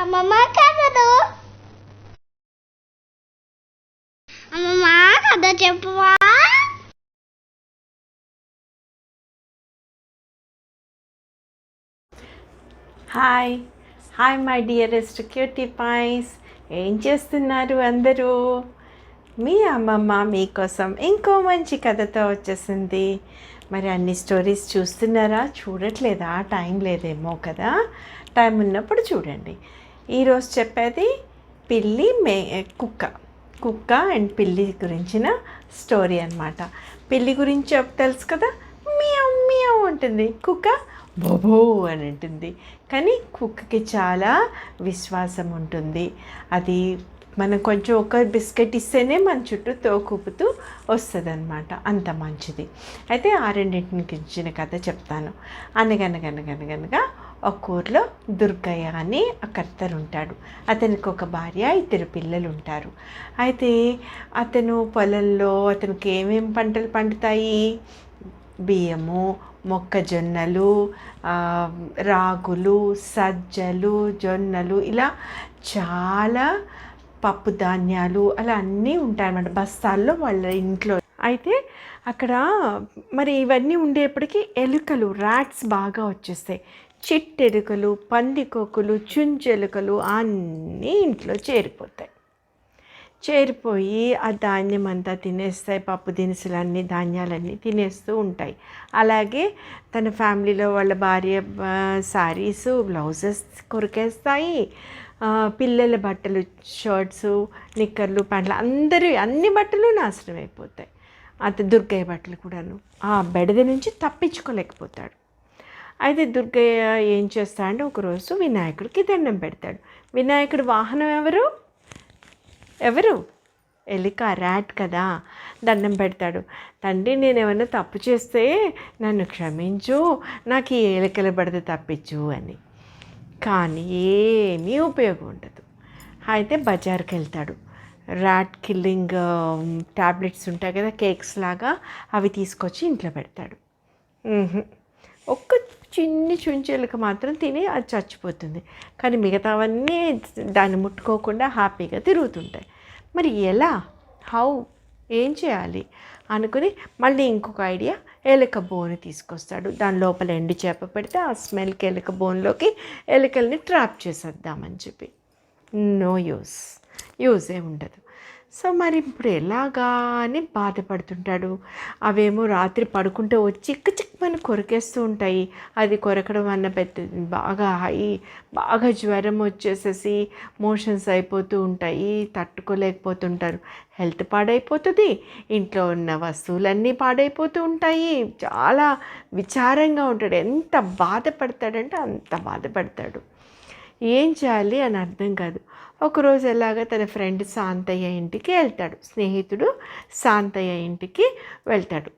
అమ్మమ్మ కథలు. అమ్మమ్మ కథ చెప్పువా? Hi hi my dearest cutie pies ఏం చేస్తున్నారు అందరూ? మీ అమ్మమ్మ మీకోసం ఇంకో మంచి కథతో వచ్చేసింది. మరి అన్ని స్టోరీస్ చూస్తున్నారా? చూడట్లేదా? టైం లేదేమో కదా. టైం ఉన్నప్పుడు చూడండి. ఈరోజు చెప్పేది పిల్లి మే కుక్క. కుక్క అండ్ పిల్లి గురించిన స్టోరీ అనమాట పిల్లి గురించి తెలుసు కదా? మియావ్ మియావ్ ఉంటుంది కుక్క బోబో అని ఉంటుంది కానీ కుక్కకి చాలా విశ్వాసం ఉంటుంది. అది మనం కొంచెం ఒక బిస్కెట్ ఇస్తేనే మన చుట్టూ తోకూపుతూ వస్తుంది అనమాట అంత మంచిది. అయితే ఆ రెండింటిని గురించిన కథ చెప్తాను. అనగనగనగనగనగా ఒక ఊర్లో దుర్గయ్య అని కర్తరు ఉంటాడు అతనికి ఒక భార్య ఇద్దరు పిల్లలు ఉంటారు అయితే అతను పొలంలో అతనికి ఏమేమి పంటలు పండుతాయి? బియ్యము మొక్కజొన్నలు రాగులు సజ్జలు జొన్నలు ఇలా చాలా పప్పు ధాన్యాలు అలా అన్నీ ఉంటాయన్నమాట బస్తాల్లో వాళ్ళ ఇంట్లో. అయితే అక్కడ మరి ఇవన్నీ ఉండేప్పటికీ ఎలుకలు ర్యాట్స్ బాగా వచ్చేస్తాయి. చిట్టెలుకలు పందికొక్కులు చుంచెలుకలు అన్నీ ఇంట్లో చేరిపోతాయి. చేరిపోయి ఆ ధాన్యం అంతా తినేస్తాయి పప్పు దినుసులన్నీ ధాన్యాలన్నీ తినేస్తూ ఉంటాయి. అలాగే తన ఫ్యామిలీలో వాళ్ళ భార్య శారీస్ బ్లౌజెస్ కొరికేస్తాయి. పిల్లల బట్టలు షర్ట్స్ నిక్కర్లు ప్యాంట్లు అందరూ అన్ని బట్టలు నాశనం అయిపోతాయి. అత దుర్గయ్య బట్టలు కూడాను ఆ బెడద నుంచి తప్పించుకోలేకపోతాడు. అయితే దుర్గయ్య ఏం చేస్తాడంటే ఒకరోజు వినాయకుడికి దండం పెడతాడు. వినాయకుడి వాహనం ఎవరు? ఎవరు? ఎలిక ర్యాట్ కదా దండం పెడతాడు. తండ్రి నేను ఏమైనా తప్పు చేస్తే నన్ను క్షమించు నాకు ఈ ఎలికల పడితే తప్పించు అని. కానీ ఏమీ ఉపయోగం ఉండదు. అయితే బజార్కి వెళ్తాడు. ర్యాట్ కిల్లింగ్ టాబ్లెట్స్ ఉంటాయి కదా కేక్స్ లాగా అవి తీసుకొచ్చి ఇంట్లో పెడతాడు. ఒక్క చిన్ని చుంచెలకు మాత్రం తిని అది చచ్చిపోతుంది. కానీ మిగతావన్నీ దాన్ని ముట్టుకోకుండా హ్యాపీగా తిరుగుతుంటాయి. మరి ఎలా? హౌ? ఏం చేయాలి? అనుకుని మళ్ళీ ఇంకొక ఐడియా ఎలుక బోను తీసుకొస్తాడు. దాని లోపల ఎండు చేప పెడితే ఆ స్మెల్కి ఎలుక బోన్లోకి ఎలుకల్ని ట్రాప్ చేసేద్దామని చెప్పి. No use. యూజే ఉండదు. సో మరి ఇప్పుడు ఎలాగా అని బాధపడుతుంటాడు. అవేమో రాత్రి పడుకుంటే వచ్చి చిక్కమని కొరికేస్తూ ఉంటాయి. అది కొరకడం అన్న పెద్ద బాగా హై బాగా జ్వరం వచ్చేసేసి మోషన్స్ అయిపోతూ ఉంటాయి. తట్టుకోలేకపోతుంటారు. హెల్త్ పాడైపోతుంది. ఇంట్లో ఉన్న వస్తువులన్నీ పాడైపోతూ ఉంటాయి. చాలా విచారంగా ఉంటాడు. ఎంత బాధపడతాడంటే అంత బాధపడతాడు. ఏం చేయాలి అని అర్థం కాదు. ఒకరోజు ఎలాగ తన ఫ్రెండ్ శాంతయ్య ఇంటికి వెళ్తాడు. స్నేహితుడు శాంతయ్య ఇంటికి వెళ్తాడు.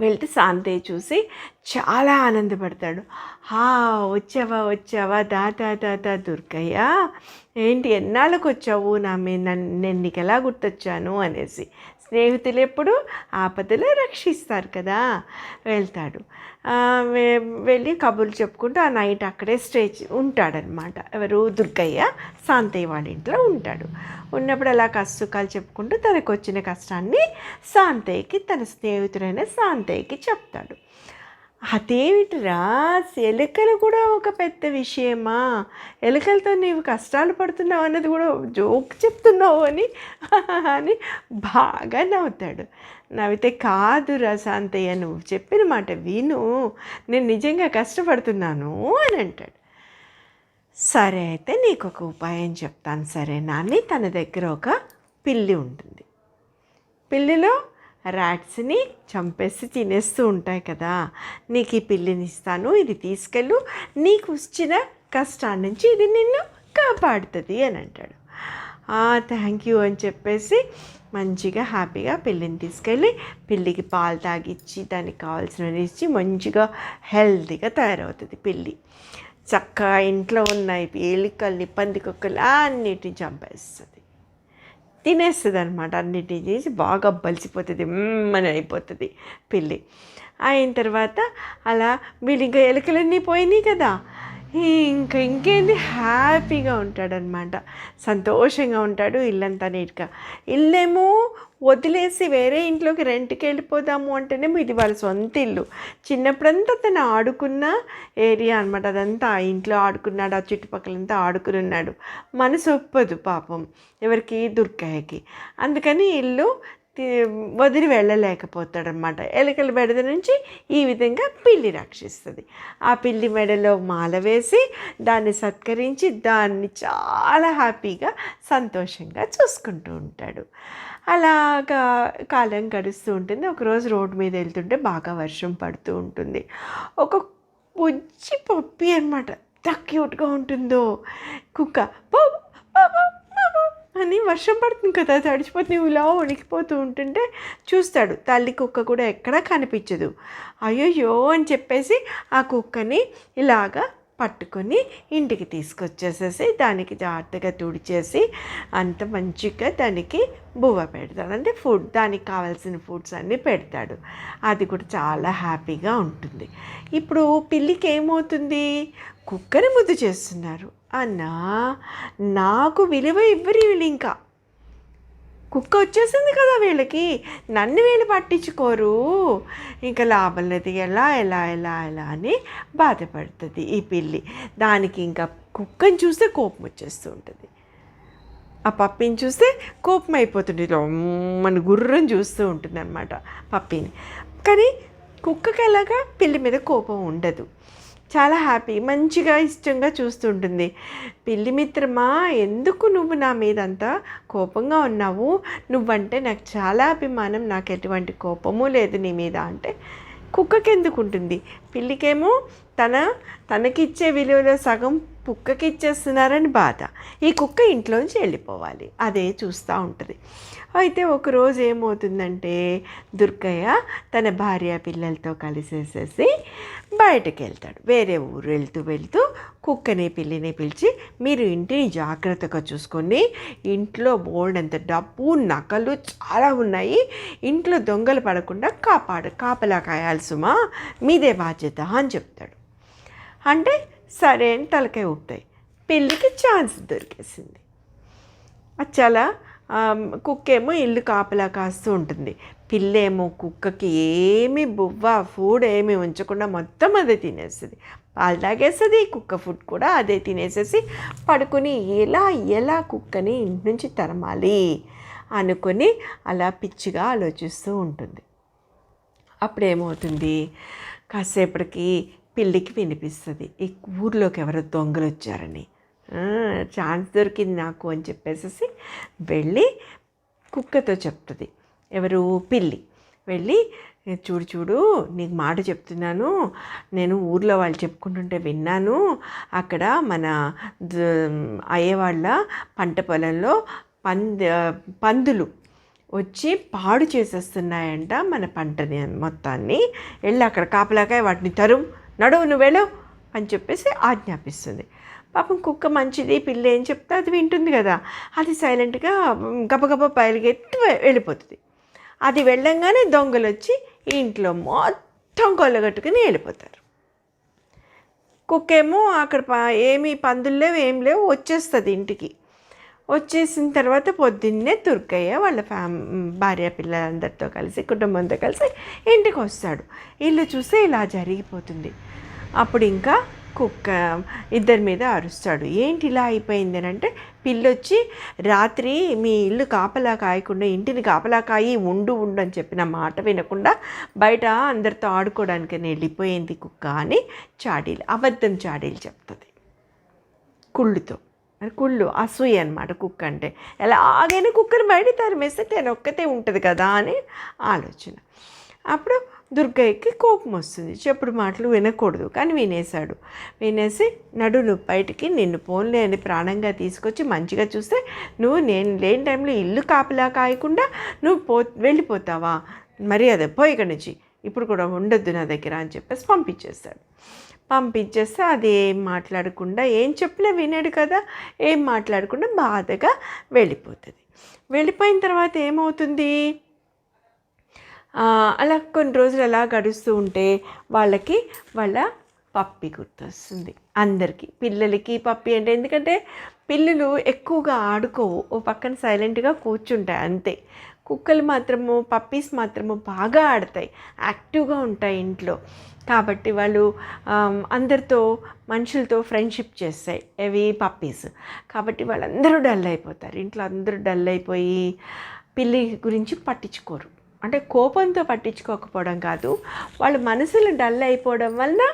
వెళ్తే శాంతయ్య చూసి చాలా ఆనందపడతాడు. హా వచ్చావా వచ్చావా? దా దా దా దా దుర్గయ్య. ఏంటి ఎన్నాళ్ళకు వచ్చావు నా మీ నన్ను నేను నీకు ఎలా గుర్తొచ్చాను? అనేసి. స్నేహితులు ఎప్పుడు ఆపదలో రక్షిస్తారు కదా వెళ్తాడు. వెళ్ళి కబుర్లు చెప్పుకుంటూ ఆ నైట్ అక్కడే స్టే ఉంటాడనమాట ఎవరు? దుర్గయ్య శాంతయ్య వాళ్ళ ఇంట్లో ఉంటాడు. ఉన్నప్పుడు అలా కష్టసుఖాలు చెప్పుకుంటూ తనకు వచ్చిన కష్టాన్ని శాంతయ్యకి తన స్నేహితుడైన శాంతయ్యకి చెప్తాడు. అదేమిటిరా ఎలుకలు కూడా ఒక పెద్ద విషయమా? ఎలుకలతో నీవు కష్టాలు పడుతున్నావు అన్నది కూడా జోక్ చెప్తున్నావు అని అని బాగా నవ్వుతాడు. నవ్వితే కాదురా శాంతయ్య నువ్వు చెప్పిన మాట విను. నేను నిజంగా కష్టపడుతున్నాను అని అంటాడు. సరే అయితే నీకు ఒక ఉపాయం చెప్తాను సరే నాని తన దగ్గర ఒక పిల్లి ఉంటుంది. పిల్లిలో ర్యాట్స్ని చంపేసి తినేస్తూ ఉంటాయి కదా. నీకు ఈ పిల్లిని ఇస్తాను ఇది తీసుకెళ్ళు నీకు వచ్చిన కష్టాన్ని నుంచి ఇది నిన్ను కాపాడుతుంది అని అంటాడు. థ్యాంక్ యూ అని చెప్పేసి మంచిగా హ్యాపీగా పిల్లిని తీసుకెళ్ళి పిల్లికి పాలు తాగిచ్చి దానికి కావాల్సినవి ఇచ్చి మంచిగా హెల్తీగా తయారవుతుంది పిల్లి. చక్కగా ఇంట్లో ఉన్న ఎలుకల్ని పందికొక్కలు అన్నిటిని చంపేస్తుంది. తినేస్తుంది అనమాట అన్నిటి చేసి బాగా బలిసిపోతుంది అని అయిపోతుంది పిల్లి. అయిన తర్వాత అలా వీళ్ళు ఇంకా ఎలుకలన్నీ పోయినాయి కదా. ఇంకా ఇంకేంది? హ్యాపీగా ఉంటాడనమాట సంతోషంగా ఉంటాడు ఇల్లంతా నీట్గా. ఇల్లేమో వదిలేసి వేరే ఇంట్లోకి రెంట్కి వెళ్ళిపోదాము అంటేనేమో ఇది వాళ్ళ సొంత ఇల్లు. చిన్నప్పుడంతా తను ఆడుకున్న ఏరియా అనమాట అదంతా ఆ ఇంట్లో ఆడుకున్నాడు ఆ చుట్టుపక్కలంతా ఆడుకుని ఉన్నాడు. మనసు ఒప్పదు పాపం. ఎవరికి దుర్గాయకి అందుకని ఇల్లు వదిలి వెళ్ళలేకపోతాడనమాట ఎలుకల బెడద నుంచి ఈ విధంగా పిల్లి రక్షిస్తుంది. ఆ పిల్లి మెడలో మాల వేసి దాన్ని సత్కరించి దాన్ని చాలా హ్యాపీగా సంతోషంగా చూసుకుంటూ ఉంటాడు. అలాగా కాలం గడుస్తూ ఉంటుంది. ఒకరోజు రోడ్డు మీద వెళ్తుంటే బాగా వర్షం పడుతూ ఉంటుంది. ఒక బుజ్జి పప్పి అనమాట ఎంత క్యూట్గా ఉంటుందో. కుక్క "బాబు, అని వర్షం పడుతుంది కదా తడిచిపోతుంది ఇలా వణికిపోతూ ఉంటుంటే చూస్తాడు. తల్లి కుక్క కూడా ఎక్కడా కనిపించదు. అయ్యయ్యో అని చెప్పేసి ఆ కుక్కని ఇలాగా పట్టుకొని ఇంటికి తీసుకొచ్చేసేసి దానికి జాగ్రత్తగా తుడిచేసి అంత మంచిగా దానికి బువ్వ పెడతాడు. అంటే ఫుడ్ దానికి కావాల్సిన ఫుడ్స్ అన్నీ పెడతాడు. అది కూడా చాలా హ్యాపీగా ఉంటుంది. ఇప్పుడు పిల్లికి ఏమవుతుంది? కుక్కని ముద్దు చేస్తున్నారు. అన్నా నాకు విలువ ఇవ్వరు వీళ్ళు ఇంకా. కుక్క వచ్చేసింది కదా వీళ్ళకి. నన్ను వీళ్ళు పట్టించుకోరు. ఇంకా లాభం లేదు ఎలా ఎలా ఎలా ఎలా అని బాధపడుతుంది ఈ పిల్లి. దానికి ఇంకా కుక్కని చూస్తే కోపం వచ్చేస్తూ ఉంటుంది. ఆ పప్పిని చూస్తే కోపం అయిపోతుంది. మన గుర్రం చూస్తూ ఉంటుంది అనమాట పప్పిని. కానీ కుక్కకి ఎలాగా పిల్లి మీద కోపం ఉండదు. చాలా హ్యాపీ మంచిగా ఇష్టంగా చూస్తుంటుంది. పిల్లి మిత్రమా ఎందుకు నువ్వు నా మీదంతా కోపంగా ఉన్నావు? నువ్వంటే నాకు చాలా అభిమానం నాకు ఎటువంటి కోపము లేదు నీ మీద అంటే కుక్కకి ఎందుకు ఉంటుంది పిల్లికేమో తన తనకిచ్చే విలువలో సగం కుక్కకి ఇచ్చేస్తున్నారని బాధ. ఈ కుక్క ఇంట్లోంచి వెళ్ళిపోవాలి. అదే చూస్తూ ఉంటుంది. అయితే ఒకరోజు ఏమవుతుందంటే దుర్గయ్య తన భార్య పిల్లలతో కలిసేసేసి బయటకు వెళ్తాడు వేరే ఊరు వెళ్తూ వెళ్తూ కుక్కని పిల్లిని పిలిచి మీరు ఇంటిని జాగ్రత్తగా చూసుకొని ఇంట్లో బోల్డంత డబ్బు నకలు చాలా ఉన్నాయి. ఇంట్లో దొంగలు పడకుండా కాపాడు కాపలా కాయాలి సుమా. మీదే బాధ్యత అని చెప్తాడు. అంటే సరే అని తలకాయ ఊపుతాయి. పిల్లికి ఛాన్స్ దొరికేసింది. అచ్చాలా చాలా కుక్కేమో ఇల్లు కాపలా కాస్తూ ఉంటుంది. పిల్లేమో కుక్కకి ఏమి బువ్వ ఫుడ్ ఏమి ఉంచకుండా మొత్తం అదే తినేస్తుంది. పాలు తాగేస్తుంది కుక్క ఫుడ్ కూడా అదే తినేసేసి పడుకుని ఎలా ఎలా కుక్కని ఇంటి నుంచి తరమాలి అనుకొని అలా పిచ్చిగా ఆలోచిస్తూ ఉంటుంది. అప్పుడేమవుతుంది? కాసేపటికి పిల్లికి వినిపిస్తుంది. ఈ ఊర్లోకి ఎవరో దొంగలు వచ్చారని ఛాన్స్ దొరికింది నాకు అని చెప్పేసి వెళ్ళి కుక్కతో చెప్తుంది. ఎవరు? పిల్లి. వెళ్ళి చూడు చూడు నీకు మాట చెప్తున్నాను. నేను ఊర్లో వాళ్ళు చెప్పుకుంటుంటే విన్నాను. అక్కడ మన అయ్యేవాళ్ళ పంట పొలంలో పంద పందులు వచ్చి పాడు చేసేస్తున్నాయంట మన పంటని మొత్తాన్ని. వెళ్ళి అక్కడ కాపలాకాయ వాటిని తరుం నడువు నువ్వు వెళ్ళు. అని చెప్పేసి ఆజ్ఞాపిస్తుంది. పాపం కుక్క మంచిది పిల్ల ఏం చెప్తే అది వింటుంది కదా. అది సైలెంట్గా గబగబ బయలుగెత్తి వెళ్ళిపోతుంది. అది వెళ్ళంగానే దొంగలు వచ్చి ఇంట్లో మొత్తం కొల్లగట్టుకుని వెళ్ళిపోతారు. కుక్కేమో అక్కడ ప- పందులు లేవు ఏం లేవు వచ్చేస్తుంది ఇంటికి. వచ్చేసిన తర్వాత పొద్దున్నే దుర్గయ్య వాళ్ళ ఫ్యామ్ భార్య పిల్లలందరితో కలిసి కుటుంబంతో కలిసి ఇంటికి వస్తాడు ఇల్లు చూస్తే ఇలా జరిగిపోతుంది. అప్పుడు ఇంకా కుక్క ఇద్దరి మీద అరుస్తాడు. ఏంటి ఇలా అయిపోయింది అని అంటే పిల్లొచ్చి రాత్రి మీ ఇల్లు కాపలా కాయకుండా ఇంటిని కాపలా కాయి ఉండు ఉండు అని చెప్పిన మాట వినకుండా బయట అందరితో ఆడుకోవడానికని వెళ్ళిపోయింది కుక్క అని చాడీలు అబద్ధం చాడీలు చెప్తుంది. కుళ్ళుతో. అది కుళ్ళు అసూయ అనమాట కుక్క అంటే. ఎలాగైనా కుక్కను బయట తరిమేస్తే తను ఒక్కతే ఉంటుంది కదా అని ఆలోచన. అప్పుడు దుర్గయ్యకి కోపం వస్తుంది. చెప్పుడు మాటలు వినకూడదు. కానీ వినేశాడు. వినేసి నడు నువ్వు బయటికి నిన్ను పోన్లే అని ప్రాణంగా తీసుకొచ్చి మంచిగా చూస్తే నువ్వు నేను లేని టైంలో ఇల్లు కాపలా కాయకుండా నువ్వు పో వెళ్ళిపోతావా? మరి అదే పోయి ఇక్కడి నుంచి. ఇప్పుడు కూడా ఉండొద్దు నా దగ్గర అని చెప్పేసి పంపించేస్తాడు. పంపించేస్తే అది ఏం మాట్లాడకుండా ఏం చెప్పినా వినాడు కదా ఏం మాట్లాడకుండా బాధగా వెళ్ళిపోతుంది. వెళ్ళిపోయిన తర్వాత ఏమవుతుంది? అలా కొన్ని రోజులు అలా గడుస్తూ ఉంటే వాళ్ళకి వాళ్ళ పప్పి గుర్తొస్తుంది. అందరికీ పిల్లలకి పప్పి అంటే ఎందుకంటే పిల్లలు ఎక్కువగా ఆడుకోవు. ఓ పక్కన సైలెంట్గా కూర్చుంటాయి అంతే. కుక్కలు మాత్రము పప్పీస్ మాత్రము బాగా ఆడతాయి. యాక్టివ్గా ఉంటాయి ఇంట్లో. కాబట్టి వాళ్ళు అందరితో మనుషులతో ఫ్రెండ్షిప్ చేస్తాయి. అవి పప్పీస్. కాబట్టి వాళ్ళందరూ డల్ అయిపోతారు. ఇంట్లో అందరూ డల్ అయిపోయి పిల్లి గురించి పట్టించుకోరు. అంటే కోపంతో పట్టించుకోకపోవడం కాదు. వాళ్ళ మనసులు డల్ అయిపోవడం వలన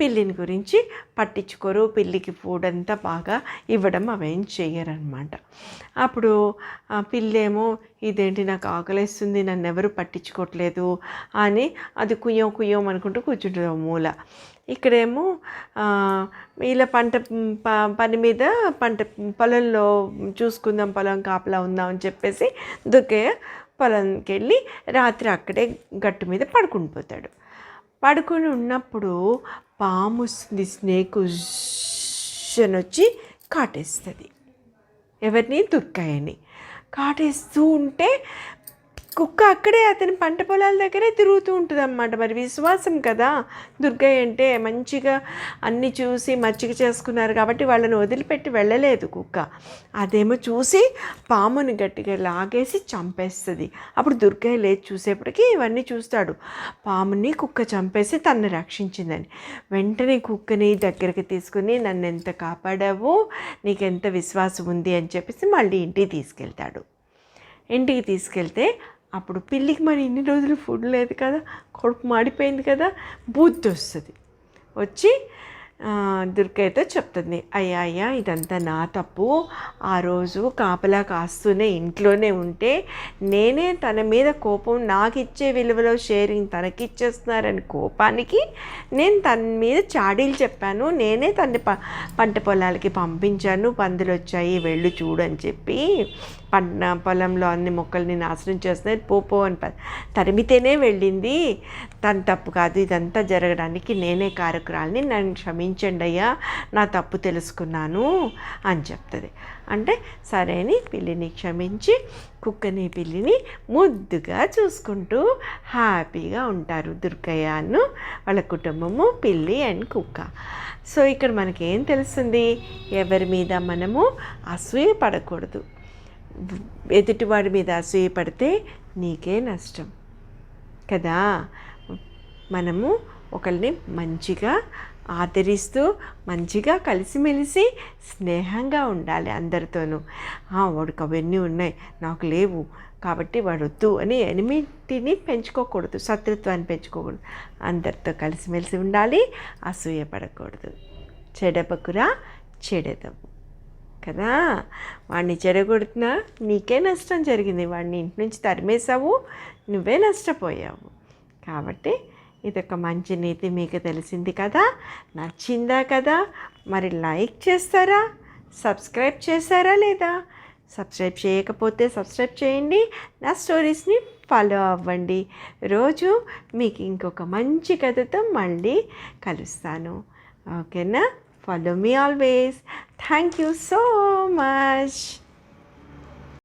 పిల్లిని గురించి పట్టించుకోరు. పిల్లికి ఫుడ్ అంతా బాగా ఇవ్వడం అవేం చేయరనమాట అప్పుడు పిల్లేమో ఇదేంటి నాకు ఆకలిస్తుంది నన్ను ఎవరు పట్టించుకోవట్లేదు అని అది కుయ్యం కుయ్యం అనుకుంటూ కూర్చుంటుంది మూల. ఇక్కడేమో ఇలా పంట ప- పని మీద పంట పొలంలో చూసుకుందాం పొలం కాపలా ఉందాం అని చెప్పేసి దుర్గయ్య పొలంకి వెళ్ళి రాత్రి అక్కడే గట్టు మీద పడుకుని పోతాడు. పడుకొని ఉన్నప్పుడు పాము వస్తుంది స్నేక్ అని వచ్చి కాటేస్తుంది. ఎవరిని? దుర్గాయని కాటేస్తూ ఉంటే కుక్క అక్కడే అతని పంట పొలాల దగ్గరే తిరుగుతూ ఉంటుంది అన్నమాట మరి విశ్వాసం కదా? దుర్గయ్య అంటే మంచిగా అన్ని చూసి మచ్చిక చేసుకున్నారు కాబట్టి వాళ్ళని వదిలిపెట్టి వెళ్ళలేదు కుక్క. అదేమో చూసి పాముని గట్టిగా లాగేసి చంపేస్తుంది. అప్పుడు దుర్గయ్య లేచి చూసేప్పటికి ఇవన్నీ చూస్తాడు. పాముని కుక్క చంపేసి తనని రక్షించిందని. వెంటనే కుక్కని దగ్గరికి తీసుకుని నన్ను ఎంత కాపాడావు? నీకెంత విశ్వాసం ఉంది? అని చెప్పేసి మళ్ళీ ఇంటికి తీసుకెళ్తాడు. ఇంటికి తీసుకెళ్తే అప్పుడు పిల్లికి మరి ఇన్ని రోజులు ఫుడ్ లేదు కదా కడుపు మాడిపోయింది కదా బూత్ వస్తుంది. వచ్చి దుర్గ అయితే చెప్తుంది అయ్యా అయ్యా ఇదంతా నా తప్పు. ఆ రోజు కాపలా కాస్తూనే ఇంట్లోనే ఉంటే నేనే తన మీద కోపం నాకు ఇచ్చే విలువలో షేరింగ్ తనకిచ్చేస్తున్నారని కోపానికి నేను తన మీద చాడీలు చెప్పాను. నేనే తన ప పంట పొలాలకి పంపించాను. పందులు వచ్చాయి వెళ్ళు చూడు అని చెప్పి పంట పొలంలో అన్ని మొక్కల్ని నాశనం చేస్తున్నాయి. పోపో అని తరిమితేనే వెళ్ళింది. తన తప్పు కాదు ఇదంతా జరగడానికి నేనే కారకురాలని. నన్ను క్షమించండి అయ్యా నా తప్పు తెలుసుకున్నాను అని చెప్తుంది. అంటే సరే అని పిల్లిని క్షమించి కుక్కని పిల్లిని ముద్దుగా చూసుకుంటూ హ్యాపీగా ఉంటారు దుర్గయ్యను వాళ్ళ కుటుంబము పిల్లి అండ్ కుక్క. సో ఇక్కడ మనకేం తెలుస్తుంది? ఎవరి మీద మనము అసూయ పడకూడదు. ఎదుటివాడి మీద అసూయ పడితే నీకే నష్టం. కదా? మనము ఒకరిని మంచిగా ఆదరిస్తూ మంచిగా కలిసిమెలిసి స్నేహంగా ఉండాలి అందరితోనూ. "ఆ, వాడికి అవన్నీ ఉన్నాయి. నాకు లేవు. కాబట్టి వాడొద్దు అని ఎనిమిటిని పెంచుకోకూడదు. శత్రుత్వాన్ని పెంచుకోకూడదు. అందరితో కలిసిమెలిసి ఉండాలి. అసూయపడకూడదు. చెడపకురా చెడదవు. కదా? వాడిని చెడగొడుతున్నా నీకే నష్టం జరిగింది. వాడిని ఇంటి నుంచి తరిమేశావు. నువ్వే నష్టపోయావు. కాబట్టి ఇదొక మంచి నీతి మీకు తెలిసింది కదా? నచ్చిందా కదా? మరి లైక్ చేస్తారా? సబ్స్క్రైబ్ చేశారా లేదా? సబ్స్క్రైబ్ చేయకపోతే సబ్స్క్రైబ్ చేయండి. నా స్టోరీస్ని ఫాలో అవ్వండి. రోజు మీకు ఇంకొక మంచి కథతో మళ్ళీ కలుస్తాను. ఓకేనా? Follow me always. Thank you so much.